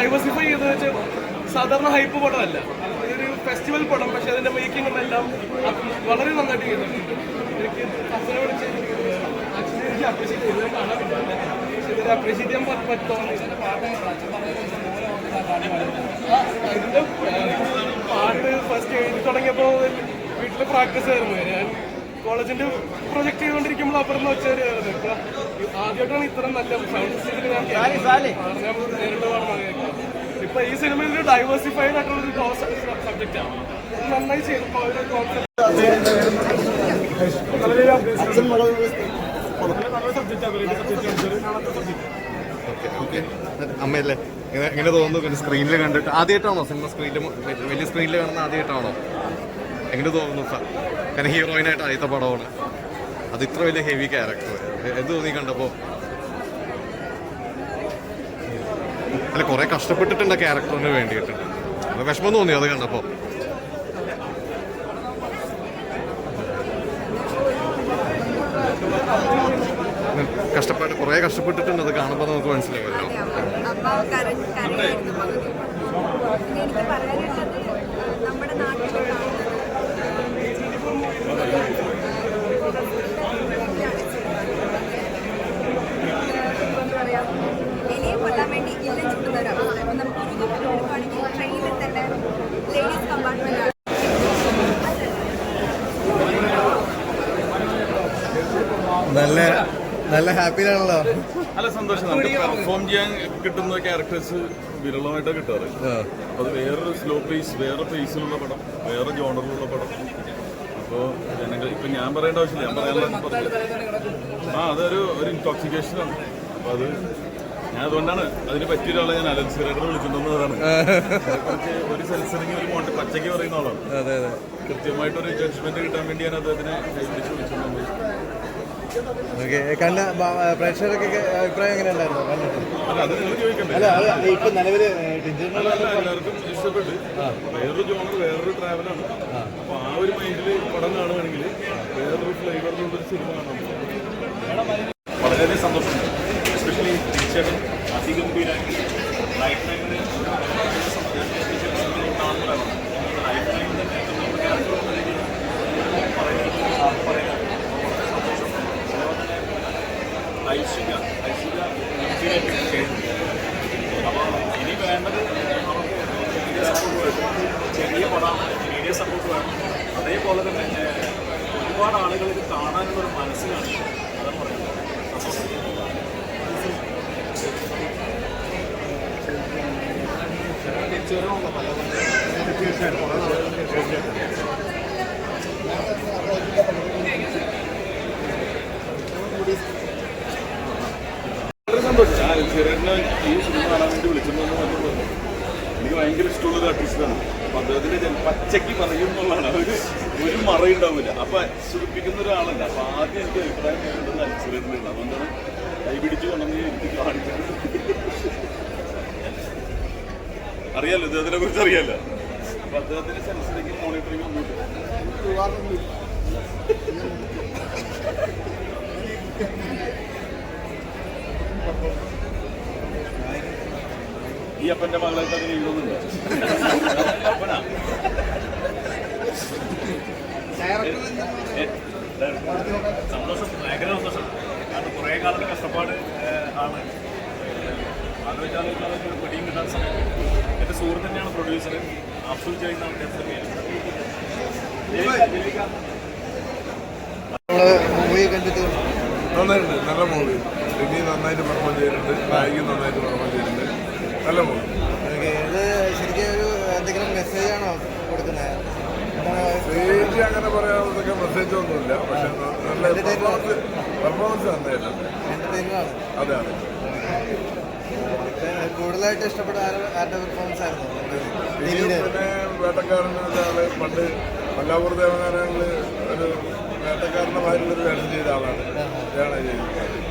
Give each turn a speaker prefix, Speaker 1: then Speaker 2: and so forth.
Speaker 1: Diversify ചെയ്ത് വെച്ചാൽ സാധാരണ ഹൈപ്പ് പടമല്ല. ഇതൊരു ഫെസ്റ്റിവൽ പടം പക്ഷെ അതിന്റെ മേക്കിങ്ങും എല്ലാം വളരെ നന്നായിട്ട് ചെയ്തിട്ടുണ്ട്. എനിക്ക് അപ്രീഷിയേറ്റ് ചെയ്ത് കാണാൻ ചെയ്യാൻ പറ്റ- പറ്റുമോ ഇതിന്റെ പാട്ട് ഫസ്റ്റ് എഴുതി തുടങ്ങിയപ്പോൾ വീട്ടിൽ പ്രാക്ടീസ് ആയിരുന്നു. ഞാൻ കോളേജിന്റെ പ്രൊജക്ട് ചെയ്തുകൊണ്ടിരിക്കുമ്പോൾ അപ്പുറം വെച്ചായിരുന്നു ഇപ്പൊ ആദ്യമായിട്ടാണ് ഇത്ര നല്ല സൗണ്ട് സിസ്റ്റത്തിൽ ഞാൻ നേരിട്ട് പറഞ്ഞത് ഇപ്പൊ ഈ സിനിമയിൽ ഒരു ഡൈവേഴ്സിഫൈഡ് ആയിട്ടുള്ള ഒരു സബ്ജക്റ്റ് ആണ്. നന്നായി ചെയ്തു. കോൺസെപ്റ്റ്
Speaker 2: ഓക്കെ ഓക്കെ അമ്മയല്ലേ? എങ്ങനെ എങ്ങനെ തോന്നുന്നു സ്ക്രീനിൽ കണ്ടിട്ട് ആദ്യമായിട്ടാണോ? സിനിമ സ്ക്രീനിൽ വലിയ സ്ക്രീനിൽ കാണുന്ന ആദ്യമായിട്ടാണോ? എങ്ങനെ തോന്നുന്നു? സാർ കാരണം ഹീറോയിനായിട്ട് ആദ്യത്തെ പടമാണ്. അത് ഇത്ര വലിയ ഹെവി ക്യാരക്ടർ എന്ത് തോന്നി കണ്ടപ്പോൾ അല്ല കുറെ കഷ്ടപ്പെട്ടിട്ടുണ്ട് ക്യാരക്ടറിന് വേണ്ടിയിട്ട്. അത് വിഷമം തോന്നി അത് കണ്ടപ്പോ. കഷ്ടപ്പെട്ട് കുറെ കഷ്ടപ്പെട്ടിട്ടുണ്ട് അത് കാണുമ്പോൾ നമുക്ക് മനസ്സിലാവുമല്ലോ.
Speaker 3: നല്ല ഹാപ്പിയിലാണല്ലോ.
Speaker 4: നല്ല സന്തോഷം. നമുക്ക് പെർഫോം ചെയ്യാൻ കിട്ടുന്ന ക്യാരക്ടേഴ്സ് വിരളമായിട്ടാണ് കിട്ടാറ്. അപ്പൊ അത് വേറൊരു സ്ലോ പേസ് വേറെ പേസിലുള്ള പടം വേറെ ജോണറിലുള്ള പടം. അപ്പോൾ ജനങ്ങൾ ഇപ്പൊ ഞാൻ പറയേണ്ട ആവശ്യമില്ല. ഞാൻ പറയാനുള്ള പറഞ്ഞു ആ അതൊരു ഒരു ഇൻടോക്സിക്കേഷൻ ആണ്. അപ്പൊ അത് ഞാൻ അതുകൊണ്ടാണ് അതിന് പറ്റിയ ഒരാളെ ഞാൻ അലൻസിറേറ്റർ വിളിച്ചിട്ടുണ്ടെന്നതാണ്. കുറച്ച് ഒരു സെൻസറിങ് ഒരു മോണ്ട് പച്ചയ്ക്ക് പറയുന്ന ആളാണ്.
Speaker 3: അതെ അതെ.
Speaker 4: കൃത്യമായിട്ടൊരു ജഡ്ജ്മെന്റ് കിട്ടാൻ വേണ്ടി ഞാൻ അദ്ദേഹത്തിനെ വിളിച്ചു വിളിച്ചിട്ടുണ്ട്.
Speaker 3: ഓക്കെ കണ്ട ബ- പ്രേക്ഷകർക്ക് അഭിപ്രായം എങ്ങനെ ഉണ്ടായിരുന്നു കണ്ടിട്ട്?
Speaker 4: അല്ല അത്
Speaker 3: അല്ല ഇപ്പൊ
Speaker 4: നിലവിൽ എല്ലാവർക്കും ഇഷ്ടപ്പെട്ട്. വേറൊരു ജോണർ വേറൊരു ട്രാവലാണ് അപ്പൊ ആ ഒരു മൈൻഡിൽ പടം കാണുകയാണെങ്കിൽ വേറൊരു ഫ്ലേവറിലുള്ള ഒരു സിനിമ കാണാം വളരെയധികം സന്തോഷമുണ്ട്. എസ്പെഷ്യലി തീർച്ചയായിട്ടും അതിഗംഭീരമായിട്ട് ലൈഫ് ടൈമിൽ സപ്പോർട്ട് ചെറിയ പടമാണ് മീഡിയ സപ്പോർട്ട് വേണം. അതേപോലെ തന്നെ ഒരുപാട് ആളുകൾ ഇത് കാണാനുള്ള ഒരു മനസ്സിലാണ് അതാണ് പറയുന്നത്. സന്തോഷം. ചെറിയ ഈ സിനിമ കാണാൻ വേണ്ടി വിളിച്ചിട്ടുണ്ടെന്ന് പറഞ്ഞത് എനിക്ക് ഭയങ്കര ഇഷ്ടമുള്ള ആർട്ടിസ്റ്റാണ് അപ്പൊ അദ്ദേഹത്തിന് ജന- പച്ചയ്ക്ക് പറയും എന്നുള്ളതാണ്. ഒരു ഒരു മറയുണ്ടാവില്ല അപ്പൊ സുഖിപ്പിക്കുന്ന ഒരാളല്ല. അപ്പൊ ആദ്യം എനിക്ക് അഭിപ്രായം വേണ്ടത് അനുസരിച്ചിട്ടുണ്ട് അതുകൊണ്ടാണ് കൈ പിടിച്ച് കൊണ്ടുവന്ന് എനിക്ക് കാണിച്ചത്. അറിയാലോ അദ്ദേഹത്തിനെ കുറിച്ച് അറിയാലോ. അപ്പൊ അദ്ദേഹത്തിന്റെ സെൻസിലേക്ക് മോണിറ്ററിംഗ് ഒന്നും ഈ അപ്പന്റെ മകളായിട്ട് അങ്ങനെ എഴുതുന്നുണ്ട് സന്തോഷം. ഭയങ്കര സന്തോഷം. കാരണം കുറേ കാലത്തെ കഷ്ടപ്പാട് ആണ്. ആണ് ഒരു പിടിയും കിട്ടാൻ സമയം എന്റെ സുഹൃത്ത് തന്നെയാണ് പ്രൊഡ്യൂസർ
Speaker 3: അബ്ദുൾ മൂവി കണ്ടിട്ട്
Speaker 5: നന്നായിട്ടുണ്ട്. നല്ല മൂവി റിനി നന്നായിട്ട് പെർഫോം ചെയ്തിട്ടുണ്ട്. നായിക നന്നായിട്ട് പെർഫോം ചെയ്തിട്ടുണ്ട് നല്ല മൂവി
Speaker 3: ഓക്കെ ഇത് ശരിക്കും ഒരു എന്തെങ്കിലും മെസ്സേജ് ആണോ കൊടുക്കുന്നത്
Speaker 5: സ്റ്റേജ് അങ്ങനെ പറയാവുന്നതൊക്കെ മെസ്സേജ് ഒന്നുമില്ല പക്ഷെ നല്ല പെർഫോമൻസ്
Speaker 3: കൂടുതലായിട്ട് ഇഷ്ടപ്പെട്ട ആരുടെ പെർഫോമൻസ് ആയിരുന്നു?
Speaker 5: ഇനിയും പിന്നെ വേട്ടക്കാരൻ ഒരാൾ പണ്ട് കൊല്ലാപൂർ ദേവനാരായണിൽ ഒരു വേട്ടക്കാരന്റെ ഭാര്യയിൽ ഒരു വേഷം ചെയ്ത ആളാണ്. ചെയ്തിരിക്കുന്നത്.